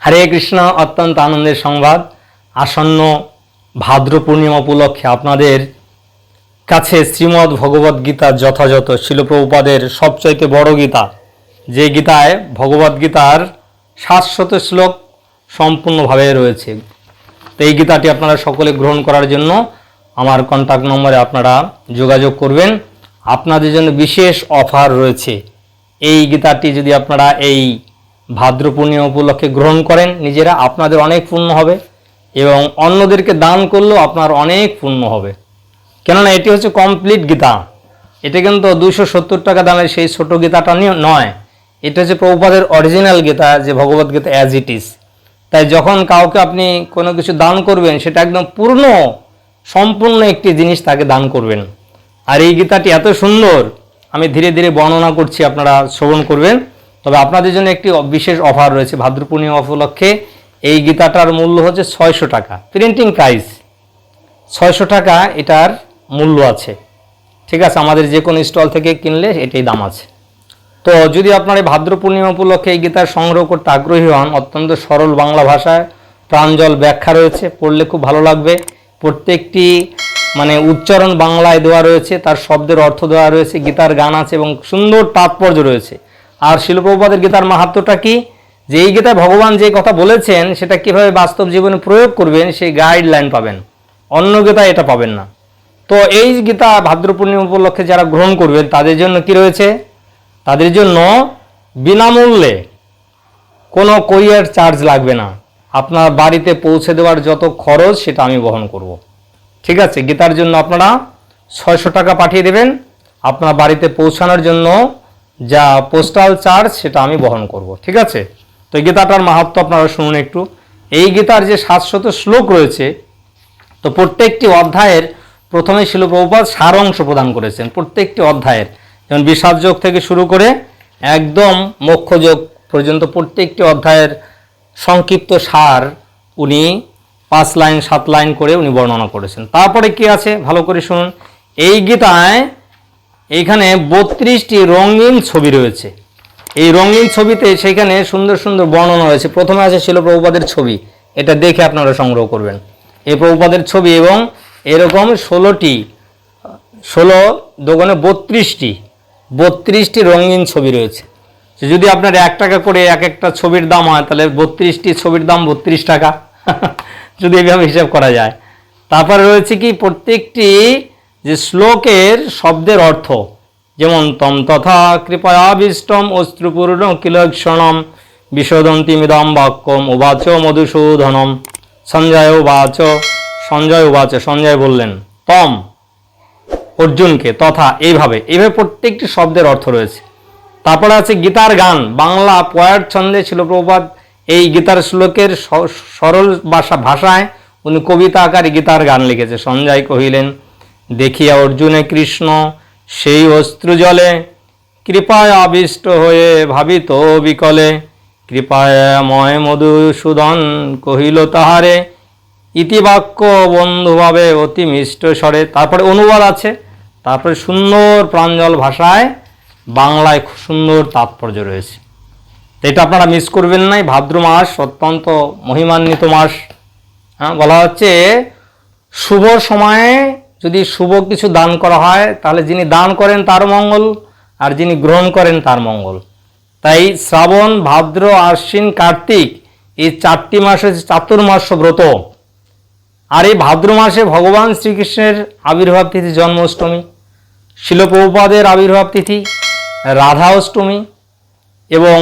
হরে কৃষ্ণ, অত্যন্ত আনন্দের সংবাদ। আসন্ন ভাদ্র পূর্ণিমা উপলক্ষে আপনাদের কাছে শ্রীমদ্ ভগবদ গীতার যথাযথ শিলপ্রভুপাদের সবচাইতে বড় গীতা। যে গীতায় ভগবদ গীতার সাতশত শ্লোক সম্পূর্ণভাবে রয়েছে। তো এই গীতাটি আপনারা সকলে গ্রহণ করার জন্য আমার কন্ট্যাক্ট নম্বরে আপনারা যোগাযোগ করবেন। আপনাদের জন্য বিশেষ অফার রয়েছে। এই গীতাটি যদি আপনারা এই ভাদ্র পূর্ণিমা উপলক্ষে গ্রহণ করেন। নিজেরা আপনাদের অনেক পুণ্য হবে এবং অন্যদেরকে দান করলেও আপনার অনেক পুণ্য হবে। কেননা এটি হচ্ছে কমপ্লিট গীতা। এটা কিন্তু দুশো সত্তর টাকা দামের সেই ছোট গীতাটা নিয়ে এটা হচ্ছে প্রভুপাদের অরিজিনাল গীতা, যে Bhagavad Gita as it is তাই যখন কাউকে আপনি কোনো কিছু দান করবেন, সেটা একদম পূর্ণ, সম্পূর্ণ একটি জিনিস তাকে দান করবেন। আর এই গীতাটি এত সুন্দর, আমি ধীরে ধীরে বর্ণনা করছি, আপনারা শ্রবণ করবেন। তবে আপনাদের জন্য একটি বিশেষ অফার রয়েছে ভাদ্র পূর্ণিমা উপলক্ষে। এই গীতাটার মূল্য হচ্ছে ছয়শো টাকা। প্রিন্টিং প্রাইস ছয়শো টাকা এটার মূল্য আছে। ঠিক আছে, আমাদের যে কোনো স্টল থেকে কিনলে এটাই দাম আছে। তো যদি আপনার ভাদ্র পূর্ণিমা উপলক্ষে এই গীতার সংগ্রহ করতে আগ্রহী হন, অত্যন্ত সরল বাংলা ভাষায় প্রাঞ্জল ব্যাখ্যা রয়েছে, পড়লে খুব ভালো লাগবে। প্রত্যেকটি মানে উচ্চারণ বাংলায় দেওয়া রয়েছে, তার শব্দের অর্থ দেওয়া রয়েছে, গীতার গান আছে এবং সুন্দর তাৎপর্য রয়েছে। আর শিল্পবাদের গীতার মাহাত্মটা কি? যে এই গীতায় ভগবান যে কথা বলেছেন, সেটা কীভাবে বাস্তব জীবনে প্রয়োগ করবেন, সেই গাইডলাইন পাবেন। অন্য গীতা এটা পাবেন না। তো এই গীতা ভাদ্র পূর্ণিমা উপলক্ষে যারা গ্রহণ করবেন, তাদের জন্য কি রয়েছে? তাদের জন্য বিনামূল্যে কোনো কোরিয়ার চার্জ লাগবে না। আপনার বাড়িতে পৌঁছে দেওয়ার যত খরচ, সেটা আমি বহন করব। ঠিক আছে, গীতার জন্য আপনারা ছয়শো টাকা পাঠিয়ে দেবেন। আপনার বাড়িতে পৌঁছানোর জন্য যা পোস্টাল চার্জ সেটা আমি বহন করব, ঠিক আছে? তো এই গীতাটার মাহাত্ম আপনারা শুনুন একটু। এই গীতার যে সাতশত শ্লোক রয়েছে, তো প্রত্যেকটি অধ্যায়ের প্রথমে শিল প্রভুপাত সার অংশ প্রদান করেছেন, প্রত্যেকটি অধ্যায়ের। যেমন যোগ থেকে শুরু করে একদম মোক্ষ যোগ পর্যন্ত প্রত্যেকটি অধ্যায়ের সংক্ষিপ্ত সার উনি পাঁচ লাইন, সাত লাইন করে উনি বর্ণনা করেছেন। তারপরে কি আছে? ভালো করে শুনুন। এই গীতায় এইখানে বত্রিশটি রঙিন ছবি রয়েছে। এই রঙিন ছবিতে সেখানে সুন্দর সুন্দর বর্ণনা রয়েছে। প্রথমে আছে ছিল প্রভুপাদের ছবি। এটা দেখে আপনারা সংগ্রহ করবেন। এই প্রভুপাদের ছবি এবং এরকম ষোলোটি, ষোলো দোকানে বত্রিশটি বত্রিশটি রঙিন ছবি রয়েছে। যদি আপনার এক টাকা করে এক একটা ছবির দাম হয়, তাহলে বত্রিশটি ছবির দাম বত্রিশ টাকা। যদি এভাবে হিসাব করা যায়। তারপরে রয়েছে কি, প্রত্যেকটি যে শ্লোকের শব্দের অর্থ, যেমন তম তথা কৃপয়াবিষ্টম অস্ত্রপূর্ণ কিলক্ষণম, বিশোদন্তি মিদম বাক্যম, উবাচ মধুসূদনম, সঞ্জয় উবাচ সঞ্জয় উবাচ, সঞ্জয় বললেন তম অর্জুনকে তথা এইভাবে এইভাবে প্রত্যেকটি শব্দের অর্থ রয়েছে। তারপরে আছে গীতার গান, বাংলা পয়ার ছন্দে ছিল প্রপাত এই গীতার শ্লোকের সরল ভাষা, ভাষায় উনি কবিতা আকারে গীতার গান লিখেছে। সঞ্জয় কহিলেন দেখিয়া অর্জুনে কৃষ্ণ, সেই অস্ত্র জলে কৃপায় আবিষ্ট হয়ে ভাবিত বিকলে কৃপায় ময় মধুসূদন কহিল তাহারে, ইতিবাক্য বন্ধুভাবে অতি মিষ্ট স্বরে, তারপরে অনুবাদ আছে, তারপরে সুন্দর প্রাঞ্জল ভাষায় বাংলায় খুব সুন্দর তাৎপর্য রয়েছে। এটা আপনারা মিস করবেন নাই, ভাদ্র মাস অত্যন্ত মহিমান্বিত মাস। হ্যাঁ বলা হচ্ছে শুভ সময়ে যদি শুভ কিছু দান করা হয়, তাহলে যিনি দান করেন তার মঙ্গল, আর যিনি গ্রহণ করেন তার মঙ্গল। তাই শ্রাবণ, ভাদ্র, আশ্বিন, কার্তিক এই চারটি মাসে চাতুর্মাস ব্রত। আর এই ভাদ্র মাসে ভগবান শ্রীকৃষ্ণের আবির্ভাব তিথি জন্মাষ্টমী, শিলপ্রভুপাদের আবির্ভাব তিথি রাধা অষ্টমী এবং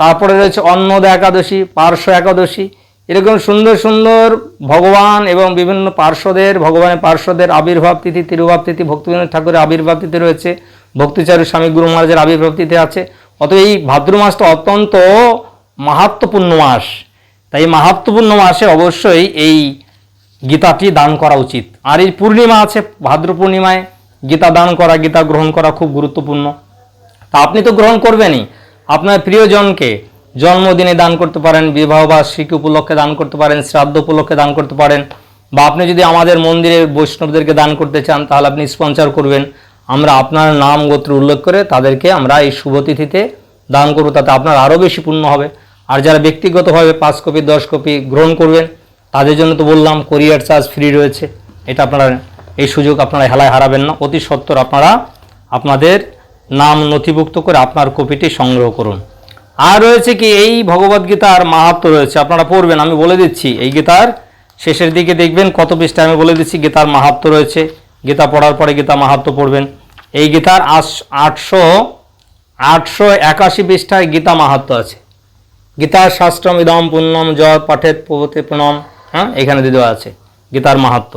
তারপরে রয়েছে অন্নদ একাদশী, পার্শ্ব একাদশী এরকম সুন্দর সুন্দর ভগবান এবং বিভিন্ন পার্শ্বদের, ভগবানের পার্শ্বদের আবির্ভাব তিথি, তিরুভাব তিথি, ভক্তিবিনোদ ঠাকুরের আবির্ভাব তিথি রয়েছে, ভক্তিচারী স্বামী গুরু মহারাজের আবির্ভাব তিথি আছে। অত এই ভাদ্র মাসটা অত্যন্ত মাহাত্মপূর্ণ মাস। তাই মাহাত্মপূর্ণ মাসে অবশ্যই এই গীতাটি দান করা উচিত। আর এই পূর্ণিমা আছে, ভাদ্র পূর্ণিমায় গীতা দান করা, গীতা গ্রহণ করা খুব গুরুত্বপূর্ণ। তা আপনি তো গ্রহণ করবেনই। আপনার প্রিয়জনকে জন্মদিনে দান করতে পারেন, বিবাহ বার্ষিকী উপলক্ষে দান করতে পারেন, শ্রাদ্ধ উপলক্ষে দান করতে পারেন। বা আপনি যদি আমাদের মন্দিরের বৈষ্ণবদেরকে দান করতে চান, তাহলে আপনি স্পন্সর করবেন। আমরা আপনার নাম, গোত্র উল্লেখ করে তাদেরকে আমরা এই শুভ তিথিতে দান করব, তাতে আপনার আরও বেশি পূর্ণ হবে। আর যারা ব্যক্তিগতভাবে পাঁচ কপি, দশ কপি গ্রহণ করবেন, তাদের জন্য তো বললাম কোরিয়ার চার্জ ফ্রি রয়েছে। এটা আপনারা, এই সুযোগ আপনারা হেলায় হারাবেন না। অতি সত্বর আপনারা আপনাদের নাম নথিভুক্ত করে আপনার কপিটি সংগ্রহ করুন। আর রয়েছে কি, এই ভগবদ্গীতার মাহাত্ম রয়েছে। আপনারা পড়বেন, আমি বলে দিচ্ছি, এই গীতার শেষের দিকে দেখবেন কত পৃষ্ঠা আমি বলে দিচ্ছি, গীতার মাহাত্ম রয়েছে। গীতা পড়ার পরে গীতা মাহাত্ম পড়বেন। এই গীতার আটশো আটশো একাশি পৃষ্ঠায় গীতা মাহাত্ম আছে। গীতা শাস্ত্রম ইদম পুণ্যম জয় পাঠেত প্রভতে প্রণম হ্যাঁ এখানে দিয়ে দেওয়া আছে গীতার মাহাত্ম।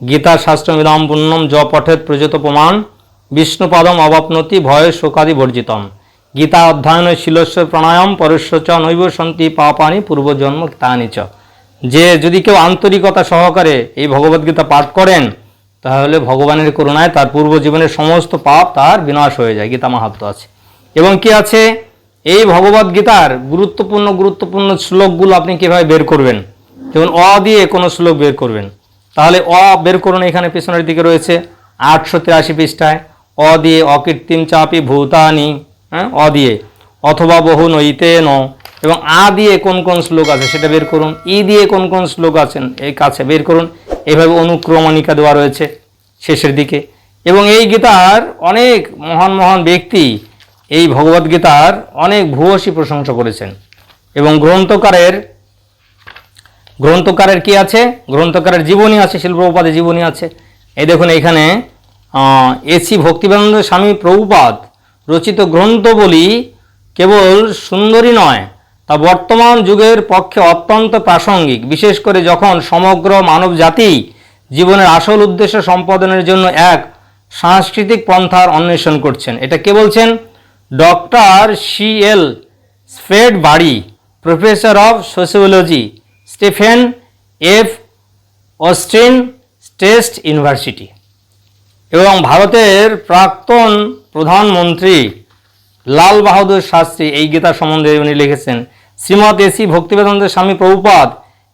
গীতা শাস্ত্রম ইদম পুণ্যম জ পঠেত প্রযত প্রমাণ, বিষ্ণুপাদম অবাপনতি ভয় শোকাদি বর্জিতম। গীতা অধ্যয়ন শিলস্ব প্রাণায়াম পরস্য নৈব সন্তি পাপানি পূর্বজন্ম তানি চ। যে যদি কেউ আন্তরিকতা সহকারে এই ভগবদ্গীতা পাঠ করেন, তাহলে ভগবানের করুণায় তার পূর্বজীবনের সমস্ত পাপ তার বিনাশ হয়ে যায়, গীতা মাহাত্ম আছে। এবং কি আছে? এই ভগবদ গীতার গুরুত্বপূর্ণ গুরুত্বপূর্ণ শ্লোকগুলো আপনি কীভাবে বের করবেন? যেমন অ দিয়ে কোনো শ্লোক বের করবেন। তাহলে অ বের করুন, এখানে পেছনের দিকে রয়েছে আটশো তিরাশি পৃষ্ঠায়। অ দিয়ে অকৃত্রিম চাপি ভূতানি। হ্যাঁ? অ দিয়ে। অথবা বহু নইতে ন। এবং আ দিয়ে কোন কোন শ্লোক আছে সেটা বের করুন। ই দিয়ে কোন কোন শ্লোক আছেন এই কাছে বের করুন। এভাবে অনুক্রমণিকা দেওয়া রয়েছে শেষের দিকে। এবং এই গীতার অনেক মহান মহান ব্যক্তি এই ভগবদ্গীতার অনেক ভূয়সী প্রশংসা করেছেন। এবং গ্রন্থকারের গ্রন্থকারের কি আছে? গ্রন্থকারের জীবনী আছে শিল্পপ্রপাদের জীবনী আছে। এই দেখুন এখানে এসি ভক্তিবেদান্ত স্বামী প্রভুপাদ রচিত গ্রন্থ বলি কেবল সুন্দরী নয়, তা বর্তমান যুগের পক্ষে অত্যন্ত প্রাসঙ্গিক। বিশেষ করে যখন সমগ্র মানব জাতি জীবনের আসল উদ্দেশ্য সম্পাদনের জন্য এক সাংস্কৃতিক পন্থার অন্বেষণ করছেন। এটা কে বলছেন? Doctor C L Spade Barry professor of sociology, Stephen F Austin state university. এবং ভারতের প্রাক্তন প্রধানমন্ত্রী লাল বাহাদুর শাস্ত্রী এই গীতা সম্বন্ধে উনি লিখেছেন, শ্রীমৎ এসি ভক্তিবেদান্ত স্বামী প্রভুপাদ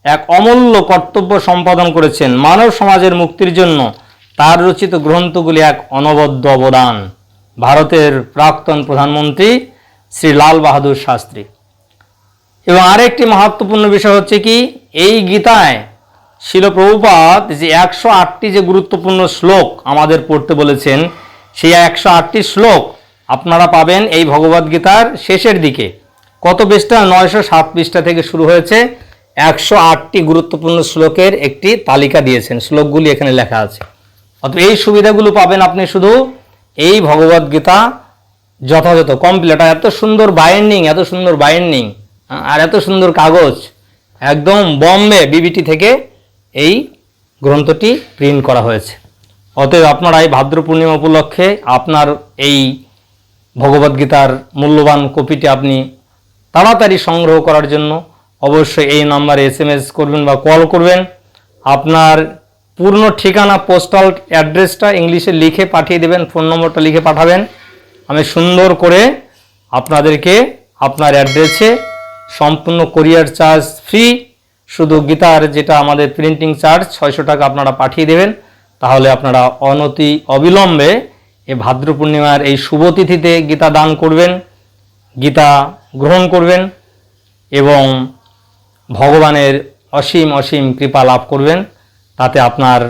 এক অমূল্য কর্তব্য সম্পাদন করেছেন মানব সমাজের মুক্তির জন্য। তার রচিত গ্রন্থগুলি এক অনবদ্য অবদান। ভারতের প্রাক্তন প্রধানমন্ত্রী শ্রী লাল বাহাদুর শাস্ত্রী। এবং আরেকটি মহত্বপূর্ণ বিষয় হচ্ছে কি, এই গীতায় শিল প্রভুপাত যে একশো আটটি যে গুরুত্বপূর্ণ শ্লোক আমাদের পড়তে বলেছেন সেই একশো আটটি শ্লোক আপনারা পাবেন এই ভগবদ্গীতার শেষের দিকে। কত পৃষ্ঠা? নয়শো সাত পৃষ্ঠা থেকে শুরু হয়েছে। একশো আটটি গুরুত্বপূর্ণ শ্লোকের একটি তালিকা দিয়েছেন। শ্লোকগুলি এখানে লেখা আছে। অত এই সুবিধাগুলো পাবেন আপনি শুধু এই ভগবদ্গীতা যথাযথ কমপ্লিট এত সুন্দর বাইন্ডিং এত সুন্দর বাইন্ডিং আর এত সুন্দর কাগজ, একদম বম্বে বিবিটি থেকে এই গ্রন্থটি প্রিন্ট করা হয়েছে। অতএব আপনারা এই ভাদ্র পূর্ণিমা উপলক্ষে আপনার এই ভগবদ্গীতার মূল্যবান কপিটি আপনি তাড়াতাড়ি সংগ্রহ করার জন্য অবশ্যই এই নাম্বারে এস এম এস করবেন বা কল করবেন। আপনার পূর্ণ ঠিকানা পোস্টাল অ্যাড্রেসটা ইংলিশে লিখে পাঠিয়ে দেবেন ফোন নম্বরটা লিখে পাঠাবেন। আমি সুন্দর করে আপনাদেরকে আপনার অ্যাড্রেসে সম্পূর্ণ কোরিয়ার চার্জ ফ্রি শুধু গীতার যেটা আমাদের প্রিন্টিং চার্জ ছয়শো টাকা আপনারা পাঠিয়ে দেবেন। তাহলে আপনারা অনতি অবিলম্বে এই ভাদ্র পূর্ণিমার এই শুভ তিথিতে গীতা দান করবেন, গীতা গ্রহণ করবেন এবং ভগবানের অসীম অসীম কৃপা লাভ করবেন। তাতে আপনার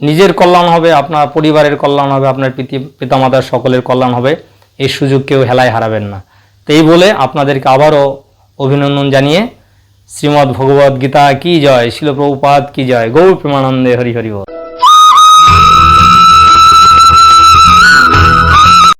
নিজের কল্যাণ হবে, আপনার পরিবারের কল্যাণ হবে, আপনার পিতি, পিতামাতার সকলের কল্যাণ হবে। এই সুযোগ কেউ হেলায় হারাবেন না। তো এই বলে আপনাদেরকে আবারও অভিনন্দন জানিয়ে শ্রীমদ্ ভগবদ্ গীতা কি জয়, শিলপ্রভুপাদ কি জয়, গৌর প্রেমানন্দে হরি হরি